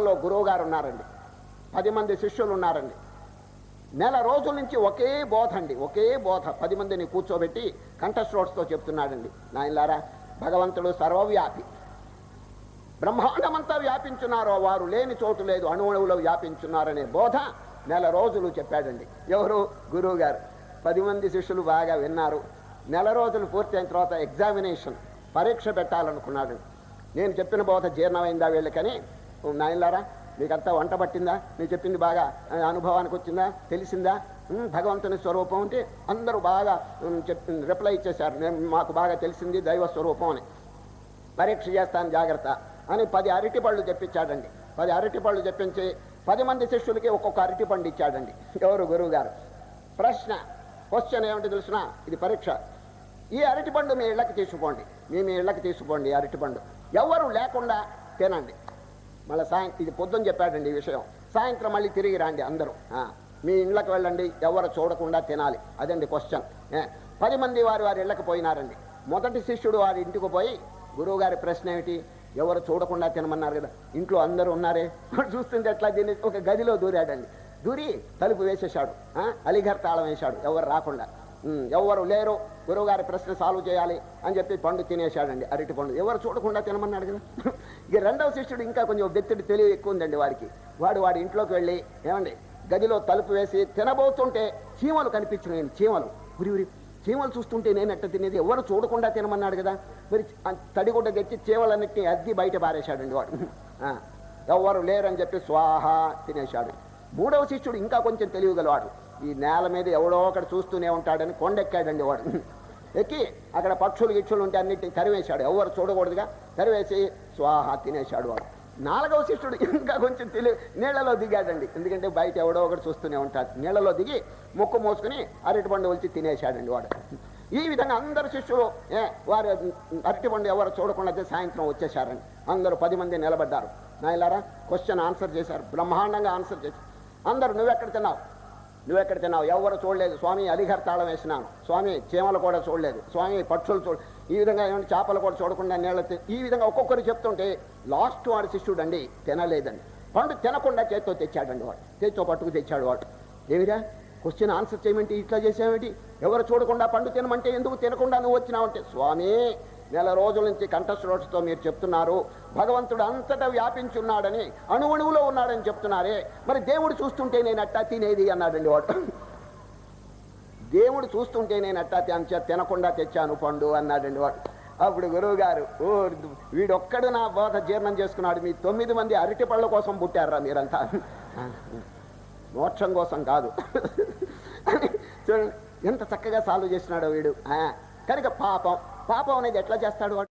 లో గురువు గారు ఉన్నారండి. పది మంది శిష్యులు ఉన్నారండి. నెల రోజుల నుంచి ఒకే బోధ అండి ఒకే బోధ. పది మందిని కూర్చోబెట్టి కంఠశ్రోట్స్తో చెప్తున్నాడండి. నాయనలారా భగవంతుడు సర్వవ్యాపి. బ్రహ్మాండమంతా వ్యాపించున్నారో వారు లేని చోటు లేదు అణువులో వ్యాపించున్నారనే బోధ నెల రోజులు చెప్పాడండి. ఎవరు? గురువు గారు పది మంది శిష్యులు బాగా విన్నారు. నెల రోజులు పూర్తయిన తర్వాత ఎగ్జామినేషన్ పరీక్ష పెట్టాలనుకున్నాడు. నేను చెప్పిన బోధ జీర్ణమైందా వీళ్ళకని నాయనలారా మీకంతా వంట పట్టిందా? నేను చెప్పింది బాగా అనుభవానికి వచ్చిందా? తెలిసిందా? భగవంతుని స్వరూపం అంటే అందరూ బాగా రిప్లై ఇచ్చేశారు. నేను మాకు బాగా తెలిసింది దైవ స్వరూపం అని. పరీక్ష చేస్తాను జాగ్రత్త అని పది అరటి పళ్ళు చెప్పించాడండి పది అరటి పళ్ళు చెప్పించి పది మంది శిష్యులకి ఒక్కొక్క అరటి పండు ఇచ్చాడండి. ఎవరు గురువు గారు ప్రశ్న క్వశ్చన్ ఏమిటి తెలిసిన? ఇది పరీక్ష. ఈ అరటి పండు మీ ఇళ్ళకి తీసుకోండి. మీ మీ ఇళ్ళకి తీసుకోండి ఈ అరటి పండు ఎవరు లేకుండా తినండి. మళ్ళీ సాయం ఇది పొద్దున చెప్పాడండి ఈ విషయం. సాయంత్రం మళ్ళీ తిరిగి రండి అందరూ. ఆ, మీ ఇళ్ళకి వెళ్ళండి ఎవరు చూడకుండా తినాలి. అదండి క్వశ్చన్. పది మంది వారి వారి ఇళ్ళకి పోయినారండి. మొదటి శిష్యుడు వారి ఇంటికి పోయి గురువుగారి ప్రశ్న ఏమిటి? ఎవరు చూడకుండా తినమన్నారు కదా ఇంట్లో అందరూ ఉన్నారే? చూస్తుంటే ఎట్లా దీన్ని ఒక గదిలో దూరాడండి. దూరి తలుపు వేసేశాడు. అలిఘర్ తాళం వేశాడు ఎవరు రాకుండా. ఎవరు లేరు గురువుగారి ప్రశ్న సాల్వ్ చేయాలి అని చెప్పి పండు తినేశాడండి అరటి పండు. ఎవరు చూడకుండా తినమన్నాడు కదా ఇక రెండవ శిష్యుడు ఇంకా కొంచెం వ్యక్తి తెలివి ఎక్కువ ఉందండి వారికి. వాడు వాడి ఇంట్లోకి వెళ్ళి ఏమండి గదిలో తలుపు వేసి తినబోతుంటే చీమలు కనిపించినాయండి చీమలు. ఉరి ఉరి చీమలు చూస్తుంటే నేను ఎట్ట తినేది? ఎవరు చూడకుండా తినమన్నాడు కదా. మరి తడిగుడ్డ తెచ్చి చీమలన్నిటిని అద్ది బయట పారేశాడండి వాడు. ఎవరు లేరని చెప్పి స్వాహ తినేశాడు. మూడవ శిష్యుడు ఇంకా కొంచెం తెలియగలవాడు ఈ నేల మీద ఎవడో ఒకటి చూస్తూనే ఉంటాడని కొండెక్కాడండి వాడు. ఎక్కి అక్కడ పక్షులు గిక్షులు ఉంటే అన్నిటిని తరివేశాడు. ఎవరు చూడకూడదుగా. తరివేసి స్వాహ తినేశాడు వాడు. నాలుగవ శిష్యుడు ఇంకా కొంచెం తెలివి నీళ్ళలో దిగాడండి. ఎందుకంటే బయట ఎవడో ఒకటి చూస్తూనే ఉంటాడు. నీళ్ళలో దిగి ముక్కు మూసుకుని అరటిపండు వచ్చి తినేశాడండి వాడు. ఈ విధంగా అందరు శిష్యులు ఏ వారు అరటిపండు ఎవరు చూడకుండా సాయంత్రం వచ్చేసారండి అందరూ పది మంది నిలబడ్డారు. నాయలారా క్వశ్చన్ ఆన్సర్ చేశారు. బ్రహ్మాండంగా ఆన్సర్ చేశారు. అందరు నువ్వెక్కడ తిన్నావు? నువ్వెక్కడ తిన్నావు? ఎవరు చూడలేదు. స్వామి అధికర్తాళం వేసినాను. స్వామి చీమలు కూడా చూడలేదు. స్వామి పక్షులు చూడ ఈ విధంగా ఏమైనా చేపలు కూడా చూడకుండా నీళ్ళ ఈ విధంగా ఒక్కొక్కరు చెప్తుంటే లాస్ట్ వాడి శిష్యుడు అండి తినలేదండి. పండు తినకుండా చేత్తో తెచ్చాడండి వాడు. చేత్తో పట్టుకు తెచ్చాడు వాడు. ఏమిరా? క్వశ్చన్ ఆన్సర్ చేయమంటే ఇట్లా చేసావేంటి? ఎవరు చూడకుండా పండు తినమంటే ఎందుకు తినకుండా నువ్వు వచ్చినావంటే? స్వామి నెల రోజుల నుంచి కంఠశ్రోషతో మీరు చెప్తున్నారు. భగవంతుడు అంతటా వ్యాపించున్నాడని అణువణువులో ఉన్నాడని చెప్తున్నారే. మరి దేవుడు చూస్తుంటే నేను అట్టా తినేది అన్నాడండి వాడు. దేవుడు చూస్తుంటే నేను అట్టా తెంచ తినకుండా తెచ్చాను పండు అన్నాడండి వాడు. అప్పుడు గురువు గారు ఓ వీడొక్కడు నా బోధ జీర్ణం చేసుకున్నాడు. మీ తొమ్మిది మంది అరటి పళ్ళ కోసం పుట్టారా మీరంతా. మోక్షం కోసం కాదు. చూడండి ఎంత చక్కగా సాల్వ్ చేసినాడో వీడు. ఆ, కనుక పాపం. పాపం అనేది ఎట్లా చేస్తాడు వాడు